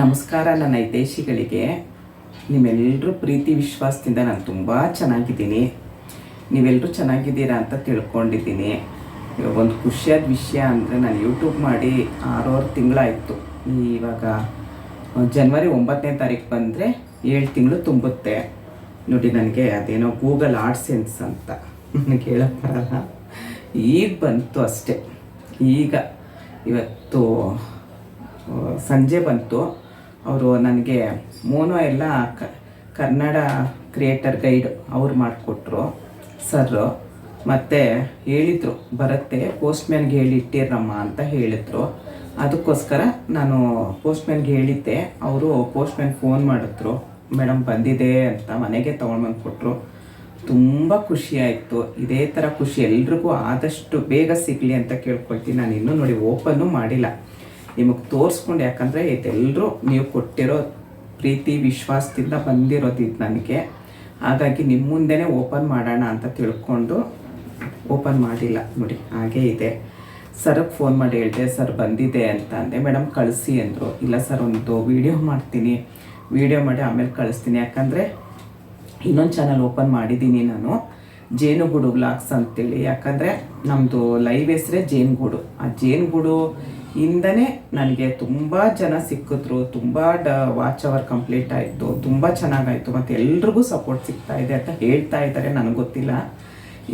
ನಮಸ್ಕಾರ ನನ್ನ ಹಿತೈಷಿಗಳಿಗೆ. ನಿಮ್ಮೆಲ್ಲರೂ ಪ್ರೀತಿ, ವಿಶ್ವಾಸದಿಂದ ನಾನು ತುಂಬ ಚೆನ್ನಾಗಿದ್ದೀನಿ. ನೀವೆಲ್ಲರೂ ಚೆನ್ನಾಗಿದ್ದೀರಾ ಅಂತ ತಿಳ್ಕೊಂಡಿದ್ದೀನಿ. ಇವಾಗ ಒಂದು ಖುಷಿಯಾದ ವಿಷಯ ಅಂದರೆ ನಾನು ಯೂಟ್ಯೂಬ್ ಮಾಡಿ ಆರೂವರೆ ತಿಂಗಳಾಯಿತು. ಇವಾಗ ಜನ್ವರಿ ಒಂಬತ್ತನೇ ತಾರೀಕು ಬಂದರೆ ಏಳು ತಿಂಗಳು ತುಂಬುತ್ತೆ. ನೋಡಿ ನನಗೆ ಅದೇನೋ ಗೂಗಲ್ ಆರ್ಟ್ ಸೆನ್ಸ್ ಅಂತ. ನನಗೆ ಹೇಳಕ್ಕೆ ಬರಲ್ಲ ಈಗ ಬಂತು ಅಷ್ಟೇ. ಈಗ ಇವತ್ತು ಸಂಜೆ ಬಂತು. ಅವರು ನನಗೆ ಮೋನೋ ಎಲ್ಲ ಕನ್ನಡ ಕ್ರಿಯೇಟರ್ ಗೈಡ್ ಅವ್ರು ಮಾಡಿಕೊಟ್ರು, ಸರ್ರು. ಮತ್ತು ಹೇಳಿದರು, ಬರುತ್ತೆ, ಪೋಸ್ಟ್ಮ್ಯಾನ್ಗೆ ಹೇಳಿ ಇಟ್ಟಿರಮ್ಮ ಅಂತ ಹೇಳಿದ್ರು. ಅದಕ್ಕೋಸ್ಕರ ನಾನು ಪೋಸ್ಟ್ಮ್ಯಾನ್ಗೆ ಹೇಳಿದ್ದೆ. ಅವರು ಪೋಸ್ಟ್ಮ್ಯಾನ್ ಫೋನ್ ಮಾಡಿದ್ರು, ಮೇಡಮ್ ಬಂದಿದೆ ಅಂತ ಮನೆಗೆ ತೊಗೊಂಡ್ಬಂದು ಕೊಟ್ಟರು ತುಂಬ ಖುಷಿಯಾಯಿತು ಇದೇ ಥರ ಖುಷಿ. ಎಲ್ರಿಗೂ ಆದಷ್ಟು ಬೇಗ ಸಿಗಲಿ ಅಂತ ಕೇಳ್ಕೊಳ್ತೀನಿ. ನಾನು ಇನ್ನೂ ನೋಡಿ ಓಪನ್ನು ಮಾಡಿಲ್ಲ. ನಿಮಗೆ ತೋರಿಸ್ಕೊಂಡು ಯಾಕಂದರೆ ಇದೆಲ್ಲರೂ ನೀವು ಕೊಟ್ಟಿರೋ ಪ್ರೀತಿ, ವಿಶ್ವಾಸದಿಂದ ಬಂದಿರೋದು ಇದು ನನಗೆ. ಹಾಗಾಗಿ ನಿಮ್ಮ ಮುಂದೆನೇ ಓಪನ್ ಮಾಡೋಣ ಅಂತ ತಿಳ್ಕೊಂಡು ಓಪನ್ ಮಾಡಿಲ್ಲ ನೋಡಿ ಹಾಗೇ ಇದೆ. ಸರ್ಗೆ ಫೋನ್ ಮಾಡಿ ಹೇಳಿದೆ, ಸರ್ ಬಂದಿದೆ ಅಂತ ಅಂದೆ. ಮೇಡಮ್ ಕಳಿಸಿ ಅಂದರು. ಇಲ್ಲ ಸರ್, ಒಂದು ವೀಡಿಯೋ ಮಾಡ್ತೀನಿ. ವೀಡಿಯೋ ಮಾಡಿ ಆಮೇಲೆ ಕಳಿಸ್ತೀನಿ. ಯಾಕಂದರೆ ಇನ್ನೊಂದು ಚಾನಲ್ ಓಪನ್ ಮಾಡಿದ್ದೀನಿ ನಾನು. ಜೇನುಗೂಡು ಬ್ಲಾಕ್ಸ್ ಅಂತೇಳಿ. ಯಾಕಂದರೆ ನಮ್ಮದು ಲೈವ್ ಹೆಸರೇ ಜೇನುಗೂಡು. ಆ ಜೇನುಗೂಡು ಇಂದನೇ ನನಗೆ ತುಂಬ ಜನ ಸಿಕ್ಕಿದ್ರು, ತುಂಬ ಡ ವಾಚ್ ಅವರ್ ಕಂಪ್ಲೀಟ್ ಆಯಿತು, ತುಂಬ ಚೆನ್ನಾಗಾಯಿತು, ಮತ್ತು ಎಲ್ರಿಗೂ ಸಪೋರ್ಟ್ ಸಿಗ್ತಾ ಇದೆ ಅಂತ ಹೇಳ್ತಾ ಇದ್ದಾರೆ ನನಗೆ ಗೊತ್ತಿಲ್ಲ.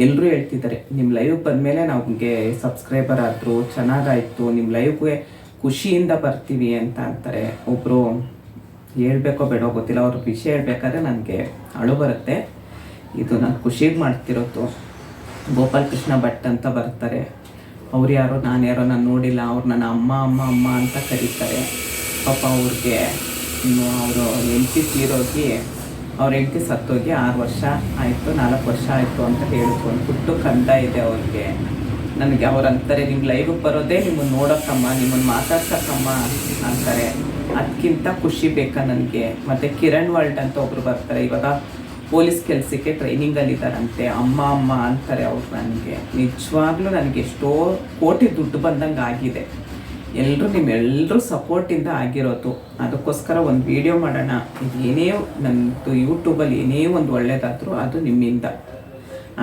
ಎಲ್ಲರೂ ಹೇಳ್ತಿದ್ದಾರೆ ನಿಮ್ಮ ಲೈವ್ ಬಂದಮೇಲೆ ನಮಗೆ ಸಬ್ಸ್ಕ್ರೈಬರ್ ಆದರು, ಚೆನ್ನಾಗಾಯಿತು ನಿಮ್ಮ ಲೈವ್ಗೆ ಖುಷಿಯಿಂದ ಬರ್ತೀವಿ ಅಂತ ಅಂತಾರೆ. ಒಬ್ಬರು ಹೇಳ್ಬೇಕೋ ಬೇಡೋ ಗೊತ್ತಿಲ್ಲ, ಅವ್ರ ವಿಷಯ ಹೇಳ್ಬೇಕಾದ್ರೆ ನನಗೆ ಅಳು ಬರುತ್ತೆ. ಇದು ನಾನು ಖುಷಿಗೆ ಮಾಡ್ತಿರೋದು ಗೋಪಾಲ್ ಕೃಷ್ಣ ಭಟ್ ಅಂತ ಬರ್ತಾರೆ. ಅವ್ರು ಯಾರೋ ನಾನು ಯಾರೋ ನಾನು ನೋಡಿಲ್ಲ, ಅವ್ರು ನನ್ನ ಅಮ್ಮ ಅಮ್ಮ ಅಮ್ಮ ಅಂತ ಕರೀತಾರೆ. ಪಾಪ ಅವ್ರಿಗೆ ಇನ್ನು ಅವರು ಹೆಂಡತಿ ತೀರೋಗಿ, ಅವ್ರ ಹೆಂಡತಿ ಸತ್ತೋಗಿ ಆರು ವರ್ಷ ಆಯಿತು, ನಾಲ್ಕು ವರ್ಷ ಆಯಿತು ಅಂತ ಹೇಳಿದ್ರು. ಒಂದು ಪುಟ್ಟು ಕಂದ ಇದೆ ಅವ್ರಿಗೆ. ನನಗೆ ಅವ್ರು ಅಂತಾರೆ ನಿಮ್ಮ ಲೈವ್ಗೆ ಬರೋದೇ ನಿಮ್ಮನ್ನು ನೋಡೋಕ್ಕಮ್ಮ ನಿಮ್ಮನ್ನು ಮಾತಾಡ್ಸಕ್ಕಮ್ಮ ಅಂತಾರೆ. ಅದಕ್ಕಿಂತ ಖುಷಿ ಬೇಕಾ ನನಗೆ. ಮತ್ತು ಕಿರಣ್ ವರ್ಲ್ಡ್ ಅಂತ ಒಬ್ರು ಬರ್ತಾರೆ. ಇವಾಗ ಪೊಲೀಸ್ ಕೆಲಸಕ್ಕೆ ಟ್ರೈನಿಂಗಲ್ಲಿದ್ದಾರಂತೆ ಅಮ್ಮ ಅಮ್ಮ ಅಂತಾರೆ ಅವ್ರು ನನಗೆ. ನಿಜವಾಗ್ಲೂ ನನಗೆ ಎಷ್ಟೋ ಕೋಟಿ ದುಡ್ಡು ಬಂದಂಗೆ ಆಗಿದೆ. ಎಲ್ಲರೂ ನಿಮ್ಮೆಲ್ಲರೂ ಸಪೋರ್ಟಿಂದ ಆಗಿರೋದು. ಅದಕ್ಕೋಸ್ಕರ ಒಂದು ವಿಡಿಯೋ ಮಾಡೋಣ. ಇದು ಏನೇ ನನ್ನದು ಯೂಟ್ಯೂಬಲ್ಲಿ ಏನೇ ಒಂದು ಒಳ್ಳೇದಾದರೂ ಅದು ನಿಮ್ಮಿಂದ.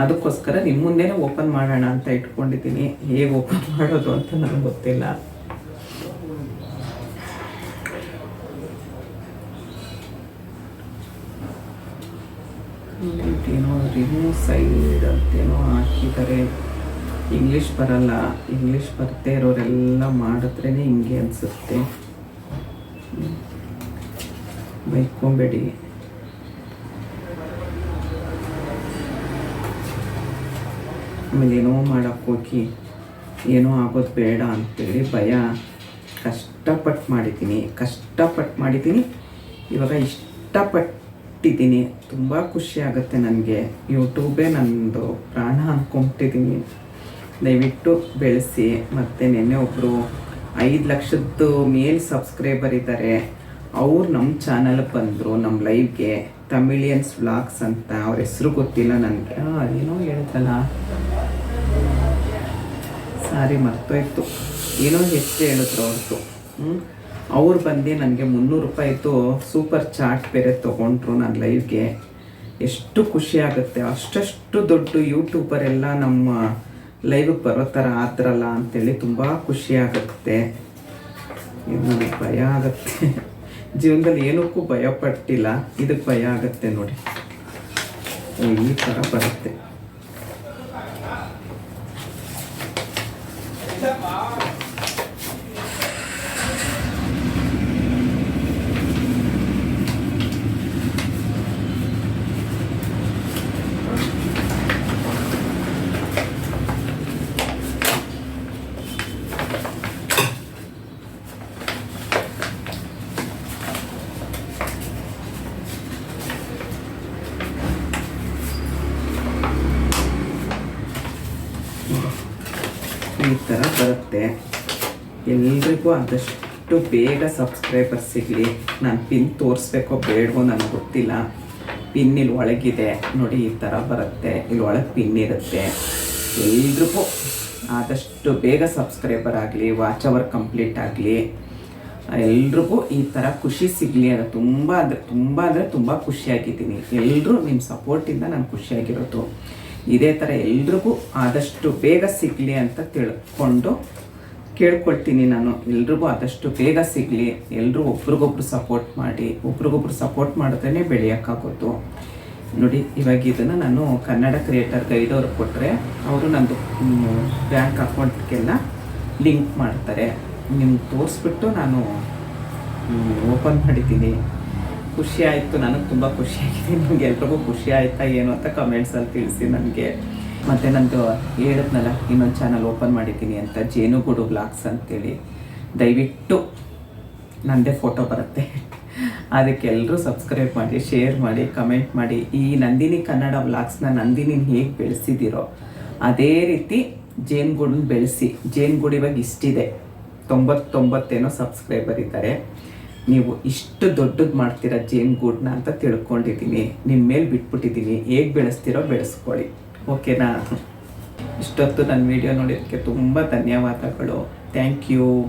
ಅದಕ್ಕೋಸ್ಕರ ನಿಮ್ಮ ಮುಂದೆನೇ ಓಪನ್ ಮಾಡೋಣ ಅಂತ ಇಟ್ಕೊಂಡಿದ್ದೀನಿ. ಹೇಗೆ ಓಪನ್ ಮಾಡೋದು ಅಂತ ನನಗೆ ಗೊತ್ತಿಲ್ಲ. ಏನೋ ರಿಮೂವ್ ಸೈಡ್ ಅಂತೇನೋ ಹಾಕಿದ್ದಾರೆ ಇಂಗ್ಲೀಷ್ ಬರಲ್ಲ. ಇಂಗ್ಲೀಷ್ ಬರ್ತೇ ಇರೋರೆಲ್ಲ ಮಾಡಿದ್ರೇ ಹಿಂಗೆ ಅನಿಸುತ್ತೆ. ಬೈಕೊಂಬೇಡಿ. ಆಮೇಲೆ ಏನೋ ಹೋಗಿ. ಏನೋ ಆಗೋದು ಬೇಡ ಅಂತೇಳಿ ಭಯ. ಕಷ್ಟಪಟ್ಟು ಮಾಡಿದ್ದೀನಿ. ಕಷ್ಟಪಟ್ಟು ಮಾಡಿದ್ದೀನಿ. ಇವಾಗ ಇಷ್ಟಪಟ್ಟಿದ್ದೀನಿ ತುಂಬ ಖುಷಿ ಆಗುತ್ತೆ ನನಗೆ. ಯೂಟ್ಯೂಬೇ ನನ್ನದು ಪ್ರಾಣ ಅಂದ್ಕೊಂಬಿಟ್ಟಿದ್ದೀನಿ ದಯವಿಟ್ಟು ಬೆಳೆಸಿ. ಮತ್ತು ನೆನ್ನೆ ಒಬ್ಬರು ಐದು ಲಕ್ಷದ್ದು ಮೇಲ್ ಸಬ್ಸ್ಕ್ರೈಬರ್ ಇದ್ದಾರೆ ಅವ್ರು ನಮ್ಮ ಚಾನಲ್ಗೆ ಬಂದರು ನಮ್ಮ ಲೈವ್ಗೆ ತಮಿಳಿಯನ್ಸ್ ವ್ಲಾಗ್ಸ್ ಅಂತ. ಅವ್ರ ಹೆಸರು ಗೊತ್ತಿಲ್ಲ ನನಗೆ. ಏನೋ ಹೇಳಿದ್ರಲ್ಲ ಸಾರಿ, ಮರ್ತೋಯ್ತು. ಏನೋ ಹೆಚ್ಚು ಹೇಳಿದ್ರು ಅವ್ರದ್ದು ಹ್ಞೂ ಅವ್ರು ಬಂದು ನನಗೆ ಮುನ್ನೂರು ರೂಪಾಯಿದು ಸೂಪರ್ ಚಾಟ್ ಬೇರೆ ತೊಗೊಂಡ್ರು ನನ್ನ ಲೈವ್ಗೆ ಎಷ್ಟು ಖುಷಿ ಆಗುತ್ತೆ. ಅಷ್ಟಷ್ಟು ದೊಡ್ಡ ಯೂಟ್ಯೂಬರ್ ಎಲ್ಲ ನಮ್ಮ ಲೈವ್ಗೆ ಬರೋ ಥರ ಆದ್ರಲ್ಲ ಅಂತೇಳಿ ತುಂಬ ಖುಷಿ ಆಗುತ್ತೆ. ನನಗೆ ಭಯ ಆಗುತ್ತೆ. ಜೀವನದಲ್ಲಿ ಏನಕ್ಕೂ ಭಯ ಪಟ್ಟಿಲ್ಲ. ಇದಕ್ಕೆ ಭಯ ಆಗುತ್ತೆ ನೋಡಿ. ಈ ಥರ ಬರುತ್ತೆ ಈ ಥರ ಬರುತ್ತೆ. ಎಲ್ರಿಗೂ ಆದಷ್ಟು ಬೇಗ ಸಬ್ಸ್ಕ್ರೈಬರ್ ಸಿಗಲಿ. ನಾನು ಪಿನ್ ತೋರಿಸ್ಬೇಕೋ ಬೇಡವೋ ನನಗೆ ಗೊತ್ತಿಲ್ಲ. ಪಿನ್ ಇಲ್ಲಿ ಒಳಗಿದೆ. ನೋಡಿ, ಈ ಥರ ಬರುತ್ತೆ. ಇಲ್ಲಿ ಒಳಗೆ ಪಿನ್ ಇರುತ್ತೆ. ಎಲ್ರಿಗೂ ಆದಷ್ಟು ಬೇಗ ಸಬ್ಸ್ಕ್ರೈಬರ್ ಆಗಲಿ ವಾಚ್ ಅವರ್ ಕಂಪ್ಲೀಟ್ ಆಗಲಿ. ಎಲ್ರಿಗೂ ಈ ಥರ ಖುಷಿ ಸಿಗಲಿ ಅಂತ ತುಂಬ ಅಂದರೆ ತುಂಬ ಅಂದರೆ ತುಂಬ ಖುಷಿಯಾಗಿದ್ದೀನಿ. ಎಲ್ಲರೂ ನಿಮ್ಮ ಸಪೋರ್ಟಿಂದ ನಾನು ಖುಷಿಯಾಗಿರೋದು. ಇದೇ ಥರ ಎಲ್ರಿಗೂ ಆದಷ್ಟು ಬೇಗ ಸಿಗಲಿ ಅಂತ ತಿಳ್ಕೊಂಡು ಕೇಳ್ಕೊಳ್ತೀನಿ ನಾನು. ಎಲ್ರಿಗೂ ಆದಷ್ಟು ಬೇಗ ಸಿಗಲಿ. ಎಲ್ಲರೂ ಒಬ್ರಿಗೊಬ್ರು ಸಪೋರ್ಟ್ ಮಾಡಿ, ಒಬ್ರಿಗೊಬ್ರು ಸಪೋರ್ಟ್ ಮಾಡಿದ್ರೇ ಬೆಳೆಯೋಕ್ಕಾಗೋದು. ನೋಡಿ, ಇವಾಗ ಇದನ್ನು ನಾನು ಕನ್ನಡ ಕ್ರಿಯೇಟರ್ ಗೈಡ್ ಅವ್ರಿಗೆ ಕೊಟ್ಟರೆ ಅವರು ನಂದು ಬ್ಯಾಂಕ್ ಅಕೌಂಟ್ಗೆಲ್ಲ ಲಿಂಕ್ ಮಾಡ್ತಾರೆ. ನಿಮ್ಗೆ ತೋರಿಸ್ಬಿಟ್ಟು ನಾನು ಓಪನ್ ಮಾಡಿದ್ದೀನಿ. ಖುಷಿ ಆಯಿತು ನನಗೆ ತುಂಬ ಖುಷಿಯಾಗಿದೆ, ನಿಮ್ಗೆ ಎಲ್ರಿಗೂ ಖುಷಿ ಆಯಿತಾ ಏನು ಅಂತ ಕಮೆಂಟ್ಸಲ್ಲಿ ತಿಳಿಸಿ ನನಗೆ. ಮತ್ತು ನಂದು ಹೇಳಿದ್ನಲ್ಲ ಇನ್ನೊಂದು ಚಾನಲ್ ಓಪನ್ ಮಾಡಿದ್ದೀನಿ ಅಂತ, ಜೇನುಗೂಡು ಬ್ಲಾಗ್ಸ್ ಅಂತೇಳಿ. ದಯವಿಟ್ಟು ನನ್ನದೇ ಫೋಟೋ ಬರುತ್ತೆ. ಅದಕ್ಕೆ ಎಲ್ಲರೂ ಸಬ್ಸ್ಕ್ರೈಬ್ ಮಾಡಿ ಶೇರ್ ಮಾಡಿ ಕಮೆಂಟ್ ಮಾಡಿ. ಈ ನಂದಿನಿ ಕನ್ನಡ ವ್ಲಾಗ್ಸ್ನ ನಂದಿನಿ ಹೇಗೆ ಬೆಳೆಸಿದ್ದೀರೋ ಅದೇ ರೀತಿ ಜೇನುಗೂಡನ್ನ ಬೆಳೆಸಿ. ಜೇನುಗೂಡು ಇವಾಗ ಇಷ್ಟಿದೆ. ತೊಂಬತ್ತೊಂಬತ್ತೇನೋ ಸಬ್ಸ್ಕ್ರೈಬರ್ ಇದ್ದಾರೆ. ನೀವು ಇಷ್ಟು ದೊಡ್ಡದು ಮಾಡ್ತೀರಾ ಜೇನುಗೂಡನ್ನ ಅಂತ ತಿಳ್ಕೊಂಡಿದ್ದೀನಿ. ನಿಮ್ಮ ಮೇಲೆ ಬಿಟ್ಬಿಟ್ಟಿದ್ದೀನಿ. ಹೇಗೆ ಬೆಳೆಸ್ತೀರೋ ಬೆಳೆಸ್ಕೊಳ್ಳಿ. ಓಕೆನಾ? ಇಷ್ಟೊತ್ತು ನನ್ನ ವಿಡಿಯೋ ನೋಡಿದ್ದಕ್ಕೆ ತುಂಬ ಧನ್ಯವಾದಗಳು. Thank you